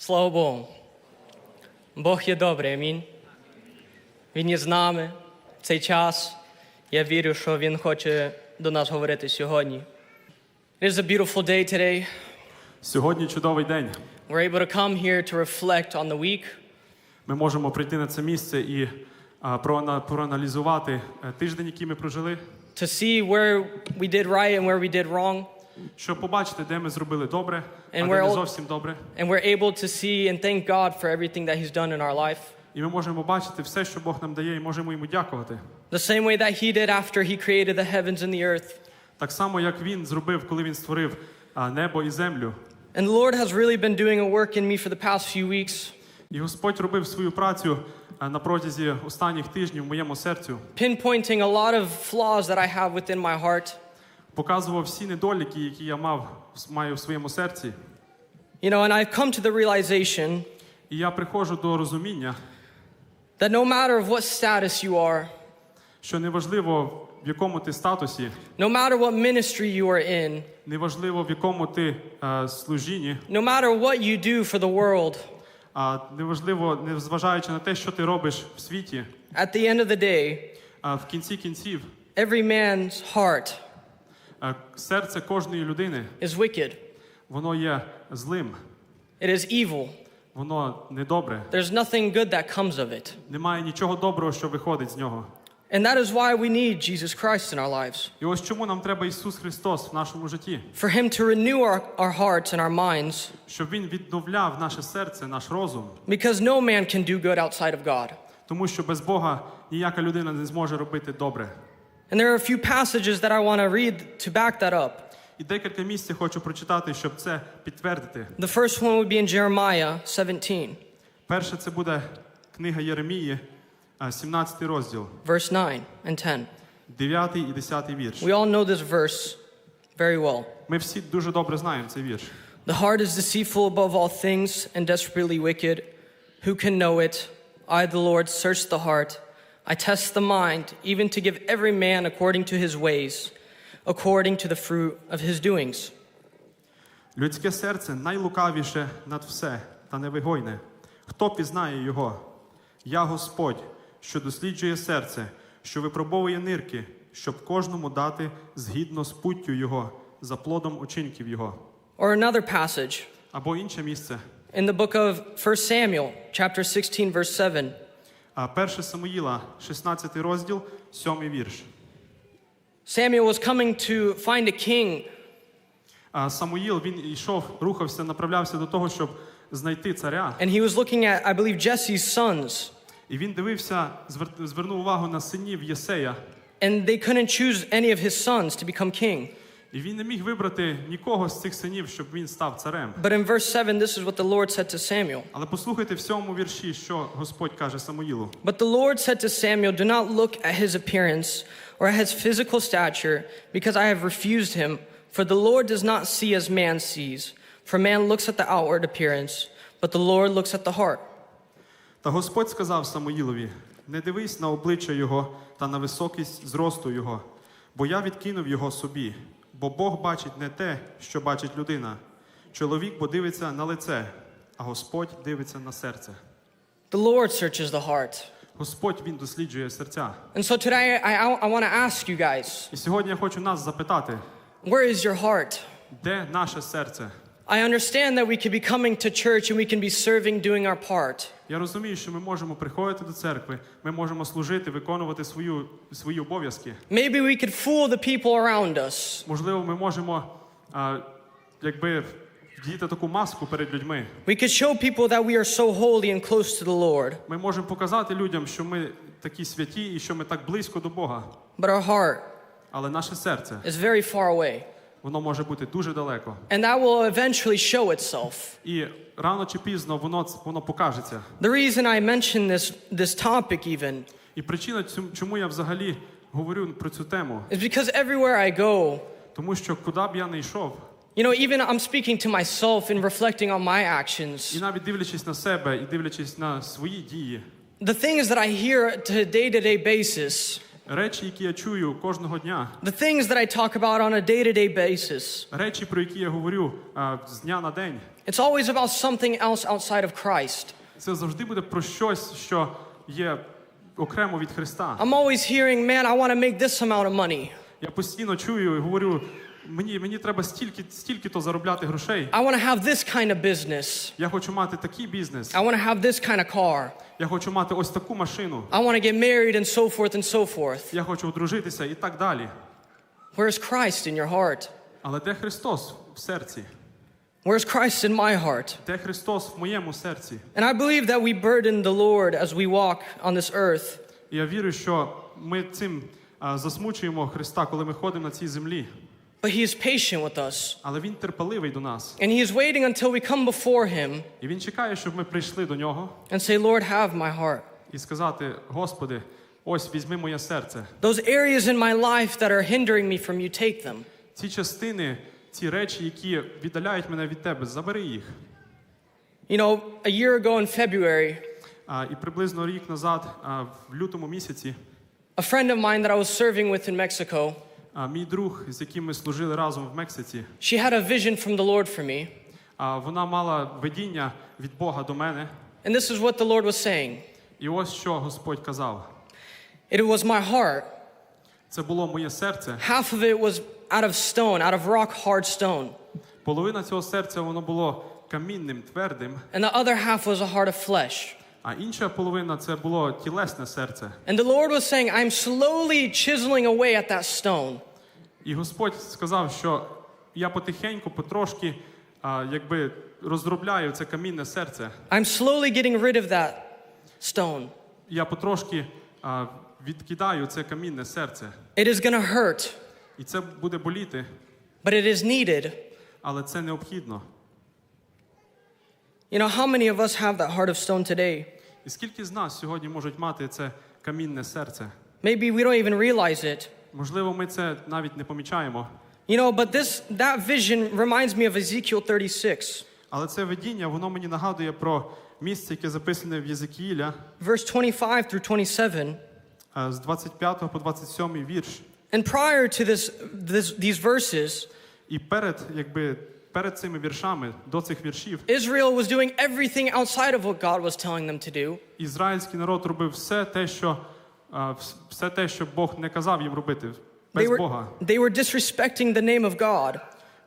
Слава Богу. Бог є добрий, амінь. Він є з нами в цей час. Я вірю, що Він хоче до нас говорити сьогодні. It is a beautiful day today. Сьогодні чудовий день. We're able to come here to reflect on the week, Ми можемо прийти на це місце і а, проаналізувати е, тиждень, який ми прожили, to see where we did right and where we did wrong, щоб побачити, де ми зробили добре, а And де we're не all- зовсім добре. and we're able to see and thank God for everything that He's done in our life. І ми можемо бачити все, що Бог нам дає, і можемо йому дякувати. The same way that He did after He created the heavens and the earth. Так само, як він зробив, коли він створив а, небо і землю. And the Lord has really been doing a work in me for the past few weeks, І Господь робив свою працю а, на протязі останніх тижнів в моєму серцю, pinpointing a lot of flaws that I have within my heart. показував всі недоліки, які я мав маю в своєму серці. You know, and I've come to the realization І я приходжу до розуміння, that no matter of what status you are, що неважливо в якому ти статусі, no matter what ministry you are in, неважливо в якому ти е, служінні, no matter what you do for the world, а неважливо, не зважаючи на те, що ти робиш в світі, at the end of the day, а в кінці кінців every man's heart серце кожної людини is wicked. воно є злим, It is evil. воно недобре. There's nothing good that comes of it. Немає нічого доброго, що виходить з нього. And that is why we need Jesus Christ in our lives. І ось чому нам треба Ісус Христос в нашому житті, For Him to renew our, our hearts and our minds, щоб Він відновляв наше серце, наш розум, because no man can do good outside of God. тому що без Бога ніяка людина не зможе робити добре. And there are a few passages that I want to read to back that up. І декілька місць я хочу прочитати, щоб це підтвердити. The first one would be in Jeremiah 17, Перше це буде книга Єремії, е, 17 розділ, verse 9 and 10. 9 і 10 вірш. We all know this verse very well. Ми всі дуже добре знаємо цей вірш. The heart is deceitful above all things and desperately wicked. Who can know it? I, the Lord, search the heart. I test the mind, even to give every man according to his ways, according to the fruit of his doings. Людське серце найлукавіше над все та невигойне. Хто пізнає його? Я Господь, що досліджує серце, що випробовує нирки, щоб кожному дати згідно з путтю його, за плодом учинків його. Or another passage Або інше місце. in the book of 1 Samuel, chapter 16, verse 7. А 1 Самуїла, 16 розділ, 7 вірш. Samuel was coming to find a king, А Самуїл він йшов, рухався, направлявся до того, щоб знайти царя. and he was looking at, I believe, Jesse's sons. І він дивився, звер- звернув увагу на синів Єсея. And they couldn't choose any of his sons to become king. І він не міг вибрати нікого з цих синів, щоб він став царем. But in verse 7, this is what the Lord said to Samuel. Але послухайте в цьому вірші, що Господь каже Самуїлу. But the Lord said to Samuel, Do not look at his appearance or at his physical stature, because I have refused him. For the Lord does not see as man sees. For man looks at the outward appearance, but the Lord looks at the heart. Та Господь сказав Самуїлові: не дивись на обличчя його та на високість зросту його, бо я відкинув його собі. Бо Бог бачить не те, що бачить людина. Чоловік бо дивиться на лице, а Господь дивиться на серце. The Lord searches the heart. Господь він досліджує серця. And so today, I, I, I want to ask you guys І сьогодні я хочу нас запитати, where is your heart? де наше серце? I understand that we could be coming to church and we can be serving, doing our part. Я розумію, що ми можемо приходити до церкви, ми можемо служити, виконувати свою, свої обов'язки. Maybe we could fool the people around us. Можливо, ми можемо а, якби вдіти таку маску перед людьми. We could show people that we are so holy and close to the Lord. Ми можемо показати людям, що ми такі святі і що ми так близько до Бога. But our heart Але наше серце, is very far away. воно може бути дуже далеко. And that will eventually show itself. І рано чи пізно воно, воно покажеться. The reason I mention this, this topic, even, І причина, цю- чому я взагалі говорю про цю тему, is because everywhere I go, тому що куди б я не йшов, you know, even I'm speaking to myself and reflecting on my actions. і навіть дивлячись на себе і дивлячись на свої дії, The things that I hear to a day to day basis, Речі, які я чую кожного дня, the things that I talk about on a day to day basis, речі, про які я говорю з дня на день, it's always about something else outside of Christ. це завжди буде про щось, що є окремо від Христа. I'm always hearing, man, I want to make this amount of money. Я постійно чую і говорю, мені, мені треба стільки, стільки то заробляти грошей. I want to have this kind of business. Я хочу мати такий бізнес. I want to have this kind of car. Я хочу мати ось таку машину. I want to get married and so forth and so forth. Я хочу одружитися і так далі. Where's Christ in your heart? Але де Христос в серці? Where's Christ in my heart? Де Христос в моєму серці? And I believe that we burden the Lord as we walk on this earth. Я вірю, що ми цим засмучуємо Христа, коли ми ходимо на цій землі. But He is patient with us. Але Він терпеливий до нас. And He is waiting until we come before Him І Він чекає, щоб ми прийшли до нього and say, Lord, have my heart. і сказати: Господи, ось візьми моє серце. Those areas in my life that are hindering me from you, take them. Ці частини, ці речі, які віддаляють мене від тебе, забери їх. You know, a year ago in February, А, і приблизно рік назад, а, в лютому місяці, a friend of mine that I was serving with in Mexico, а, мій друг, з яким ми служили разом в Мексиці, she had a vision from the Lord for me. а, вона мала видіння від Бога до мене. And this is what the Lord was saying І ось що Господь казав: It was my heart. це було моє серце. Half of it was out of stone, out of rock hard stone. Половина цього серця воно було камінним, твердим, And the other half was a heart of flesh. а інша половина це було тілесне серце. And the Lord was saying, I'm slowly chiseling away at that stone. І Господь сказав, що я потихеньку, потрошки, а, якби розробляю це камінне серце. I'm slowly getting rid of that stone. Я потрошки а, відкидаю це камінне серце. It is going to hurt, І це буде боліти, but it is needed. але це необхідно. You know, how many of us have that heart of stone today? І скільки з нас сьогодні можуть мати це камінне серце? Maybe we don't even realize it. Можливо, ми це навіть не помічаємо. You know, but this that vision reminds me of Ezekiel 36, Але це видіння, воно мені нагадує про місце, яке записане в Єзекіїля verse 25 through 27. е, з 25 по 27 вірш. And prior to this, this these verses, І перед, якби, перед цими віршами, до цих віршів, Israel was doing everything outside of what God was telling them to do. ізраїльський народ робив все те, що, все те, що Бог не казав їм робити, They без were, Бога. they were disrespecting the name of God.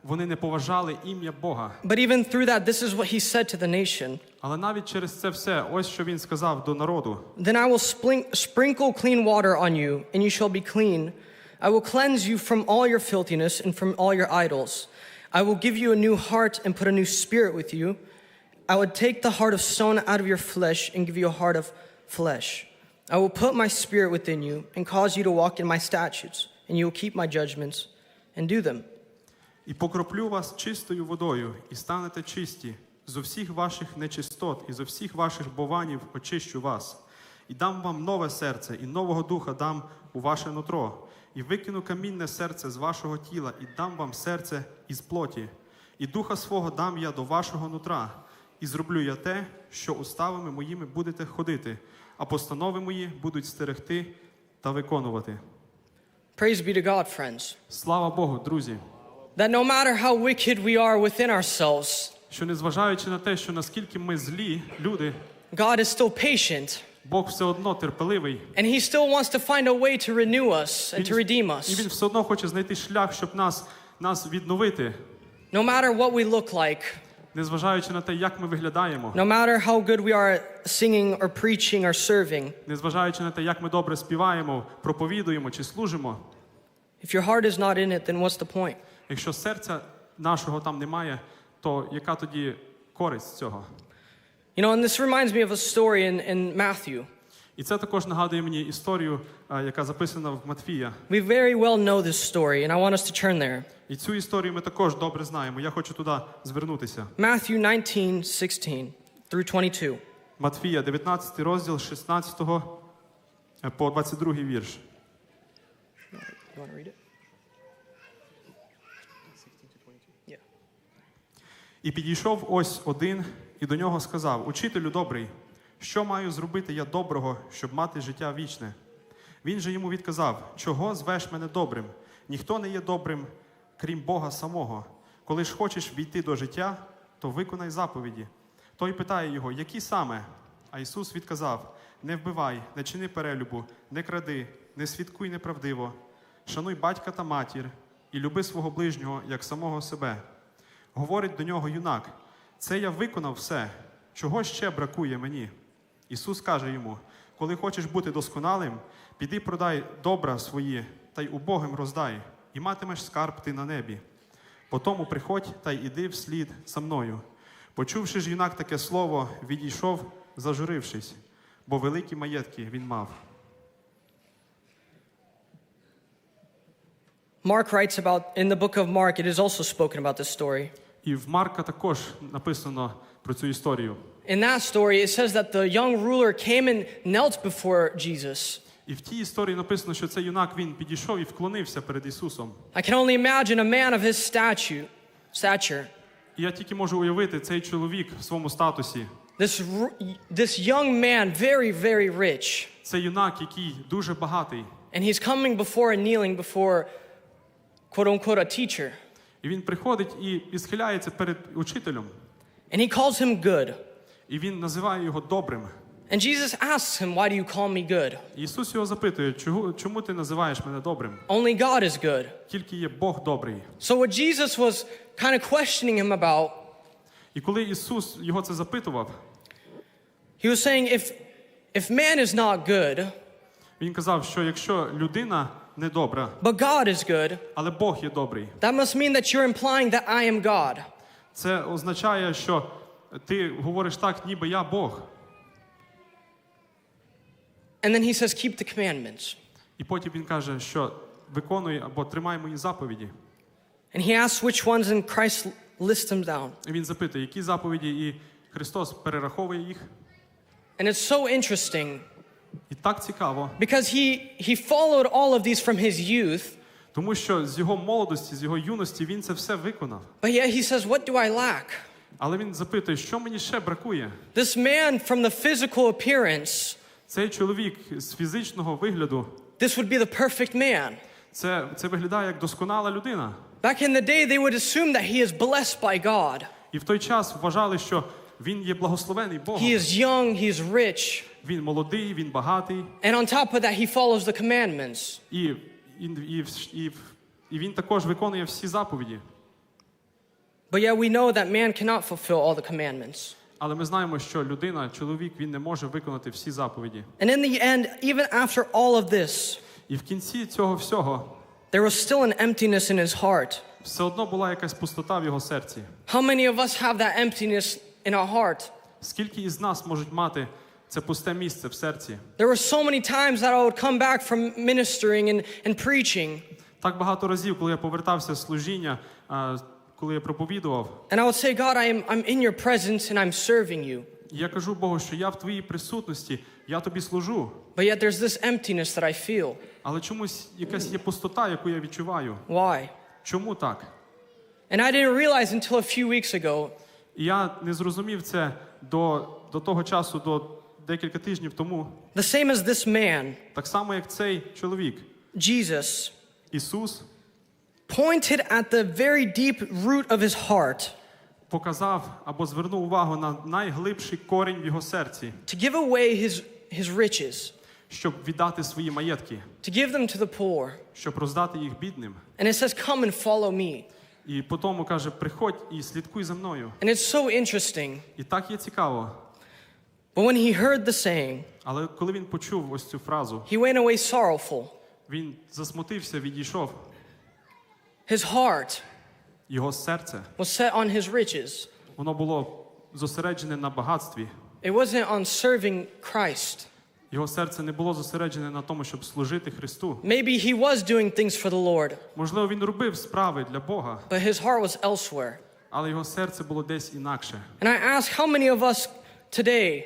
Вони не поважали ім'я Бога. But even through that, this is what he said to the nation. Але навіть через це все, ось що він сказав до народу. Then I will spling, sprinkle clean water on you, and you shall be clean. I will cleanse you from all your filthiness and from all your idols. I will give you a new heart and put a new spirit with you. I will take the heart of stone out of your flesh and give you a heart of flesh. I will put my spirit within you and cause you to walk in my statutes, and you will keep my judgments and do them. І покроплю вас чистою водою, і станете чисті. Зо всіх ваших нечистот і зо всіх ваших бованів очищу вас. І дам вам нове серце, і нового духа дам у ваше нутро. І викину камінне серце з вашого тіла, і дам вам серце із плоті. І духа свого дам я до вашого нутра. І зроблю я те, що уставами моїми будете ходити, а постанови мої будуть стерегти та виконувати. Praise be to God, friends, Слава Богу, друзі! that no matter how wicked we are within ourselves, що незважаючи на те, що наскільки ми злі люди, God is still patient. Бог все одно терпеливий. And he still wants to find a way to renew us and to redeem І він us. все одно хоче знайти шлях, щоб нас, нас відновити, No matter what we look like, незважаючи на те, як ми виглядаємо, no matter how good we are at singing or preaching or serving, незважаючи на те, як ми добре співаємо, проповідуємо чи служимо. if your heart is not in it, then what's the point? Якщо серця нашого там немає, то яка тоді користь цього? You know, and this reminds me of a story in, in Matthew. І це також нагадує мені історію, яка записана в Матфія. We very well know this story, and I want us to turn there. І цю історію ми також добре знаємо. Я хочу туди звернутися. Matthew 19, 16 through 22. Матфія, 19 розділ, 16 по 22 вірш. You want to read it? І підійшов ось один, і до нього сказав: Учителю добрий, що маю зробити я доброго, щоб мати життя вічне? Він же йому відказав: Чого звеш мене добрим? Ніхто не є добрим, крім Бога самого. Коли ж хочеш війти до життя, то виконай заповіді. Той питає його, які саме? А Ісус відказав: Не вбивай, не чини перелюбу, не кради, не свідкуй неправдиво, шануй батька та матір і люби свого ближнього як самого себе. Говорить до нього юнак: Це я виконав все. Чого ще бракує мені? Ісус каже йому: коли хочеш бути досконалим, піди продай добра свої та й убогим роздай, і матимеш скарб ти на небі. Потому приходь та й іди вслід за мною. Почувши ж юнак таке слово, відійшов, зажурившись, бо великі маєтки він мав. Mark writes about, in the book of Mark, it is also spoken about this story. І в Марка також написано про цю історію. In that story, it says that the young ruler came and knelt before Jesus. І в тій історії написано, що цей юнак він підійшов і вклонився перед Ісусом. I can only imagine a man of his statue, stature, І я тільки можу уявити цей чоловік в своєму статусі. this, ru- this young man, very, very rich, Це юнак, який дуже багатий. and he's coming before and kneeling before, quote unquote, a teacher. І він приходить і, і схиляється перед учителем. And he calls him good. І він називає його добрим. And Jesus asks him, Why do you call me good? Ісус його запитує, чому, чому ти називаєш мене добрим? Only God is good. Тільки є Бог добрий. So, what Jesus was kind of questioning him about, І коли Ісус його це запитував, he was saying, If, if man is not good, він казав, що якщо людина не добра, but God is good, але Бог є добрий, that must mean that you're implying that I am God. це означає, що ти говориш так, ніби я Бог. And then he says, Keep the commandments. І потім він каже, що виконуй або тримай мої заповіді. And he asks which ones, and Christ lists them down. І він запитує, які заповіді, і Христос перераховує їх. And it's so interesting І так цікаво, because he, he followed all of these from his youth, тому що з його молодості, з його юності він це все виконав. but yet he says, What do I lack? Але він запитує, що мені ще бракує? This man, from the physical appearance, Цей чоловік з фізичного вигляду, this would be the perfect man. це, це виглядає як досконала людина. Back in the day, they would assume that he is blessed by God. І в той час вважали, що він є благословений Богом. He is young, he is rich, Він молодий, він багатий, and on top of that, he follows the commandments. і, і, і, і, він також виконує всі заповіді. But yet, we know that man cannot fulfill all the commandments. Але ми знаємо, що людина, чоловік, він не може виконати всі заповіді. And in the end, even after all of this, І в кінці цього всього there was still an emptiness in his heart. все одно була якась пустота в його серці. How many of us have that emptiness in our heart? Скільки із нас можуть мати це пусте місце в серці? There were so many times that I would come back from ministering and, and preaching, Так багато разів, коли я повертався з служіння, а, коли я проповідував, and I would say, God, I am, I'm in your presence and I'm serving you. і я кажу Богу, що я в твоїй присутності, я тобі служу. But yet, there's this emptiness that I feel. Але чомусь якась є пустота, яку я відчуваю. Why? Чому так? And I didn't realize until a few weeks ago І я не зрозумів це до, до того часу, до декілька тижнів тому. the same as this man, Так само, як цей чоловік, Jesus, Ісус pointed at the very deep root of his heart показав або звернув увагу на найглибший корінь в його серці, to give away his, his riches, щоб віддати свої маєтки, to give them to the poor. щоб роздати їх бідним. And it says, Come and follow me. І потім каже: приходь і слідкуй за мною. And it's so interesting. І так є цікаво. But when he heard the saying, Але коли він почув ось цю фразу, he went away sorrowful. він засмутився, відійшов. His heart Його серце was set on his riches. воно було зосереджене на багатстві. It wasn't on serving Christ. Його серце не було зосереджене на тому, щоб служити Христу. Maybe he was doing things for the Lord, Можливо, він робив справи для Бога, but his heart was elsewhere. але його серце було десь інакше. And I ask how many of us today,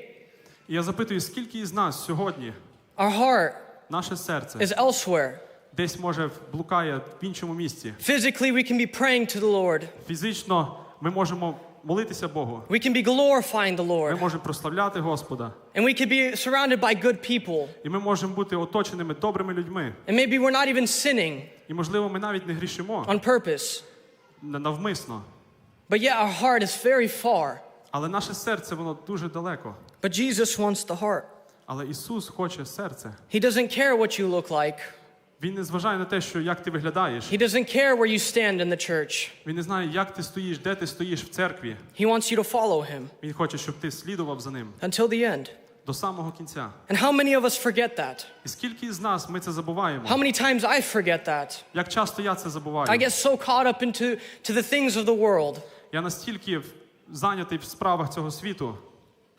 І я запитую, скільки із нас сьогодні our heart наше серце is elsewhere? Десь може блукає в іншому місці. Physically, we can be praying to the Lord, Фізично ми можемо молитися Богу. We can be glorifying the Ми Lord. можемо прославляти Господа. And we could be surrounded by good people. І ми можемо бути оточеними добрими людьми. And maybe we're not even sinning І можливо, ми навіть не грішимо on purpose. навмисно. But yet our heart is very far. Але наше серце воно дуже далеко. But Jesus wants the heart. Але Ісус хоче серце. He doesn't care what you look like. Він не зважає на те, що як ти виглядаєш. He doesn't care where you stand in the church. Він не знає, як ти стоїш, де ти стоїш в церкві. He wants you to follow him Він хоче, щоб ти слідував за ним until the end. до самого кінця. And how many of us forget that? І скільки з нас ми це забуваємо? How many times I forget that? Як часто я це забуваю? I get so caught up into to the things of the world. Я настільки в- зайнятий в справах цього світу.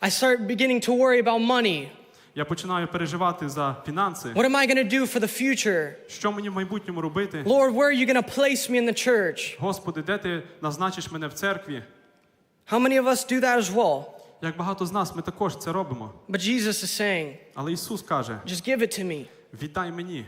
I start beginning to worry about money. Я починаю переживати за фінанси. What am I going to do for the future? Що мені в майбутньому робити? Lord, where are you going to place me in the church? Господи, де ти назначиш мене в церкві? How many of us do that as well? Як багато з нас ми також це робимо. But Jesus is saying, Але Ісус каже: just give it to me. віддай мені,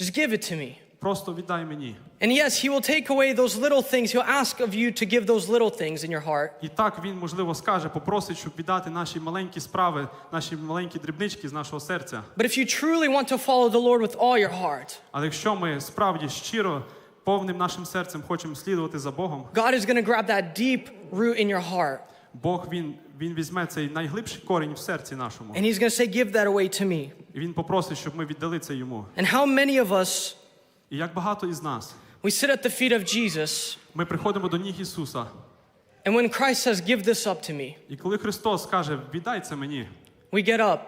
Just give it to me. Просто віддай мені. And yes, He will take away those little things. He'll ask of you to give those little things in your heart. І так він, можливо, скаже, попросить, щоб віддати наші маленькі справи, наші маленькі дрібнички з нашого серця. But if you truly want to follow the Lord with all your heart, Але якщо ми справді щиро, повним нашим серцем хочемо слідувати за Богом, God is going to grab that deep root in your heart. Бог він, він візьме цей найглибший корінь в серці нашому. And He's going to say, Give that away to me. І він попросить, щоб ми віддали це йому. And how many of us, І як багато із нас, we sit at the feet of Jesus, ми приходимо до ніг Ісуса, and when Christ says, Give this up to me, і коли Христос каже, віддай це мені, we get up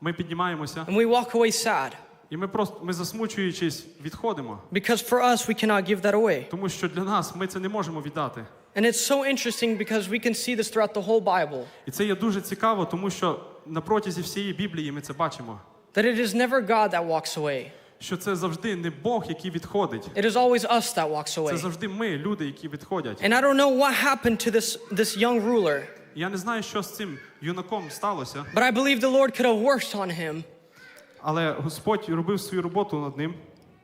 ми піднімаємося, and we walk away sad. і ми просто ми засмучуючись відходимо. Because for us, we cannot give that away. Тому що для нас ми це не можемо віддати. And it's so interesting because we can see this throughout the whole Bible І це є дуже цікаво, тому що на протязі всієї Біблії ми це бачимо. that it is never God that walks away, Що це завжди не Бог, який відходить. it is always us that walks Це away. завжди ми, люди, які відходять. And I don't know what happened to this, this young ruler, Я не знаю, що з цим юнаком сталося, but I believe the Lord could have worked on him, але Господь робив свою роботу над ним,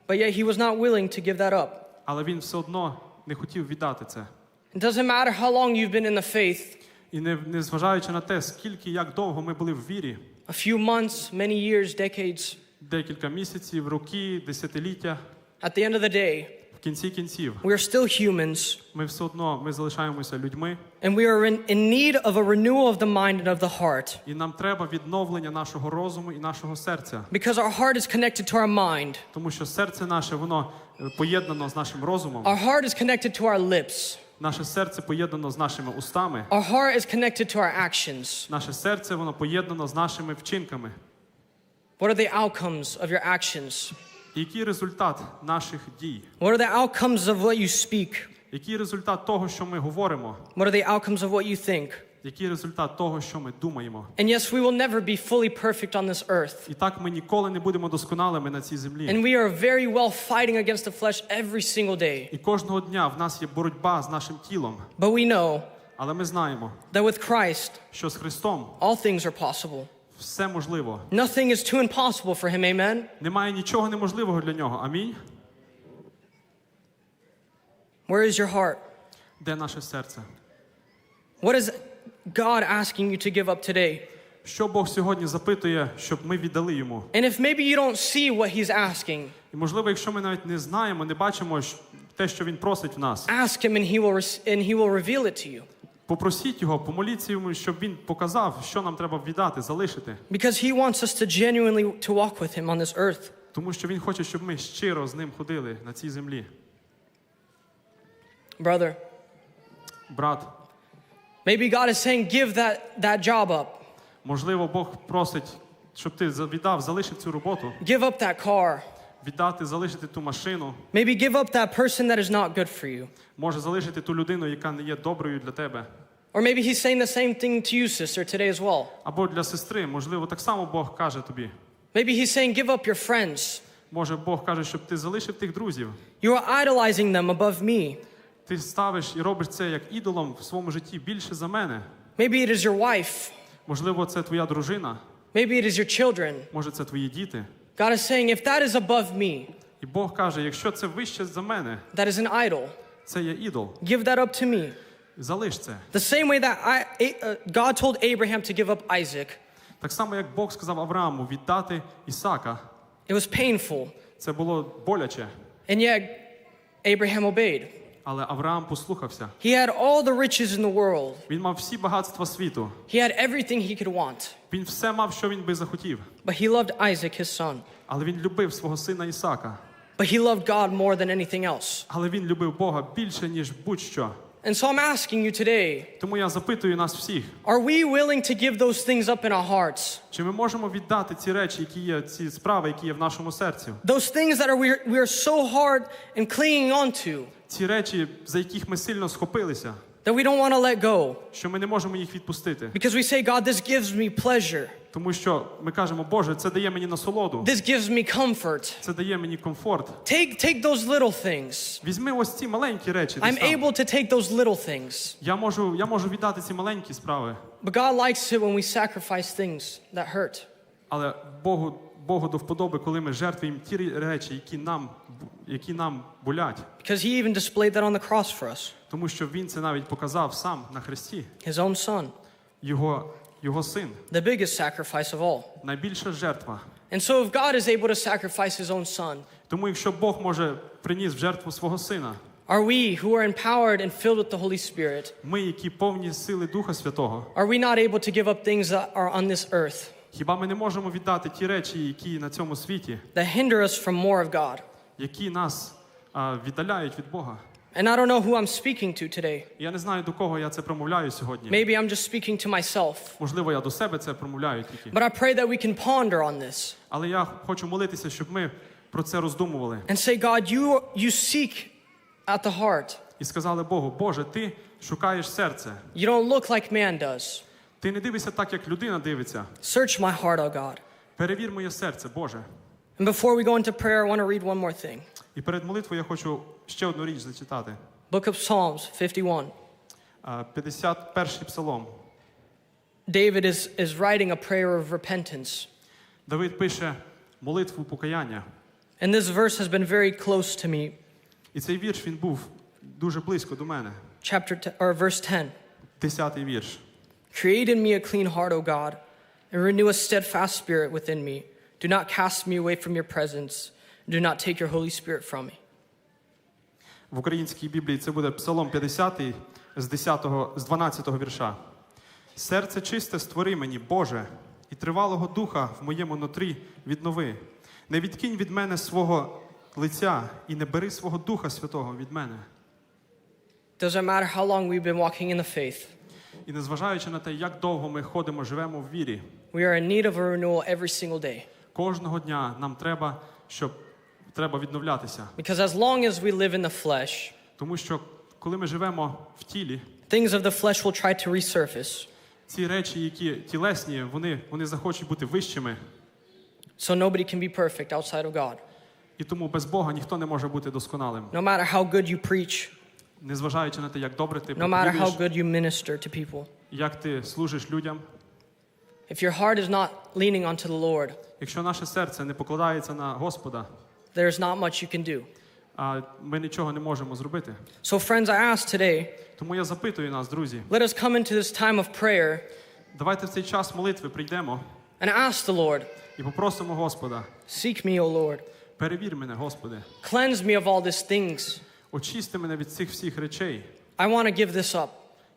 but yet he was not willing to give that up. але він все одно не хотів віддати це. It doesn't matter how long you've been in the faith І не, не зважаючи на те, скільки як довго ми були в вірі, a few months, many years, decades декілька місяців, роки, десятиліття, at the end of the day, в кінці кінців, we are still humans ми все одно ми залишаємося людьми, and we are in, in need of a renewal of the mind and of the heart і нам треба відновлення нашого розуму і нашого серця. because our heart is connected to our mind. Тому що серце наше, воно е, поєднано з нашим розумом, Our heart is connected to our lips. наше серце поєднано з нашими устами, Our heart is connected to our actions. наше серце воно поєднано з нашими вчинками. What are the outcomes of your actions? І який результат наших дій? What are the outcomes of what you speak? Який результат того, що ми говоримо? What are the outcomes of what you think? Який результат того, що ми думаємо? And yes, we will never be fully perfect on this earth. І так ми ніколи не будемо досконалими на цій землі. And we are very well fighting against the flesh every single day. І кожного дня в нас є боротьба з нашим тілом. But we know Але ми знаємо, that with Christ, що з Христом all things are possible. все можливо. Nothing is too impossible for Him, amen? Немає нічого неможливого для нього. Амінь. Where is your heart? Де наше серце? What is God asking you to give up today? Що Бог сьогодні запитує, щоб ми віддали йому? And if maybe you don't see what He's asking, І можливо, якщо ми навіть не знаємо, не бачимо щ- те, що він просить в нас, ask Him and He will, res- and he will reveal it to you. Попросіть його, помоліться йому, щоб він показав, що нам треба віддати, залишити. Because He wants us to genuinely to walk with Him on this earth. Тому що він хоче, щоб ми щиро з ним ходили на цій землі. Brother, Брат, maybe God is saying, give that, that job up. можливо, Бог просить, щоб ти віддав, залишив цю роботу, Give up that car. віддати, залишити ту машину, Maybe give up that person that is not good for you. може залишити ту людину, яка не є доброю для тебе. Or maybe He's saying the same thing to you, sister, today as well. Або для сестри, можливо, так само Бог каже тобі. Maybe He's saying, give up your friends. Може, Бог каже, щоб ти залишив тих друзів. You are idolizing them above me. Ти ставиш і робиш це як ідолом в своєму житті більше за мене. Maybe it is your wife. Можливо, це твоя дружина, Maybe it is your children. може, це твої діти. God is saying, if that is above me, І Бог каже: якщо це вище за мене, that is an idol. це є ідол. Give that up to me. Залиш це. The same way that I, uh, God told Abraham to give up Isaac, Так само, як Бог сказав Аврааму віддати Ісака, it was painful, це було боляче, and yet Abraham obeyed. але Авраам послухався. He had all the riches in the world, Він мав всі багатства світу. he had everything he could want, Він все мав, що він би захотів. but he loved Isaac, his son. Але він любив свого сина Ісака. But he loved God more than anything else. Але він любив Бога більше, ніж будь-що. And so I'm asking you today Тому я запитую нас всіх, are we willing to give those things up in our hearts? чи ми можемо віддати ці речі, які є, ці справи, які є в нашому серці? Those things that are we're, we're so hard and clinging on to Ці речі, за яких ми сильно схопилися, That we don't want to let go. що ми не можемо їх відпустити. Because we say, God, this gives me pleasure. Тому що ми кажемо, Боже, це дає мені насолоду, This gives me comfort. це дає мені комфорт. Take, take those little things. Візьми ось ці маленькі речі. I'm able to take those little things. Я можу, я можу віддати ці маленькі справи, But God likes it when we sacrifice things that hurt. але Богу, Богу до вподоби, коли ми жертвуємо ті речі, які нам, які нам болять. Because He even displayed that on the cross for us Тому що Він це навіть показав сам на Христі. His own Son, Його, його син, the biggest sacrifice of all. найбільша жертва. And so, if God is able to sacrifice His own Son, Тому якщо Бог може приніс в жертву свого сина, are we who are empowered and filled with the Holy Spirit, ми, які повні сили Духа Святого, are we not able to give up things that are on this earth хіба ми не можемо віддати ті речі, які на цьому світі, that hinder us from more of God? які нас віддаляють від Бога? And I don't know who I'm speaking to today. Я не знаю, до кого я це промовляю сьогодні. Maybe I'm just speaking to myself. Можливо, я до себе це промовляю тільки. But I pray that we can ponder on this Але я хочу молитися, щоб ми про це роздумували and say, God, you, you seek at the heart. і сказали Богу, Боже, ти шукаєш серце. You don't look like man does. Ти не дивишся так, як людина дивиться. Search my heart, oh God. Перевір моє серце, Боже. And before we go into prayer, I want to read one more thing. І перед молитвою я хочу ще одну річ зачитати. Book of Psalms 51. А, 51-й псалом. David is, is writing a prayer of repentance. Давид пише молитву покаяння. And this verse has been very close to me. І цей вірш він був дуже близько до мене. Chapter t- or verse 10. Десятий вірш. Create in me a clean heart, O God, and renew a steadfast spirit within me. Do not cast me away from your presence. Do not take your Holy Spirit from me. В українській Біблії це буде Псалом 50 з 10, з 12 вірша. Серце чисте створи мені, Боже, і тривалого духа в моєму нутрі віднови. Не відкинь від мене свого лиця і не бери свого Духа Святого від мене. Doesn't matter how long we've been walking in the faith, І незважаючи на те, як довго ми ходимо, живемо в вірі, we are in need of a renewal every single day. кожного дня нам треба, щоб треба відновлятися. Because as long as we live in the flesh, Тому що коли ми живемо в тілі, things of the flesh will try to resurface. ці речі, які тілесні, вони, вони захочуть бути вищими. So nobody can be perfect outside of God. І тому без Бога ніхто не може бути досконалим. No matter how good you preach, Незважаючи на те, як добре ти no matter how good you minister to people, як ти служиш людям, if your heart is not leaning onto the Lord, якщо наше серце не покладається на Господа, there's not much you can do. а ми нічого не можемо зробити. So, friends, I ask today, Тому я запитую нас, друзі, let us come into this time of prayer давайте в цей час молитви прийдемо and ask the Lord, і попросимо Господа, Seek me, O Lord. перевір мене, Господи, Cleanse me of all these things. очисти мене від цих всіх речей. I want to give this up.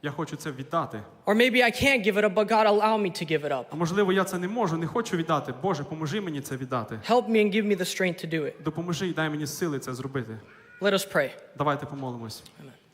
Я хочу це віддати. Or maybe I can't give it up, but God allow me to give it up. А можливо, я це не можу, не хочу віддати. Боже, поможи мені це віддати. Help me and give me the strength to do it. Допоможи і дай мені сили це зробити. Let us pray. Давайте помолимось. Amen.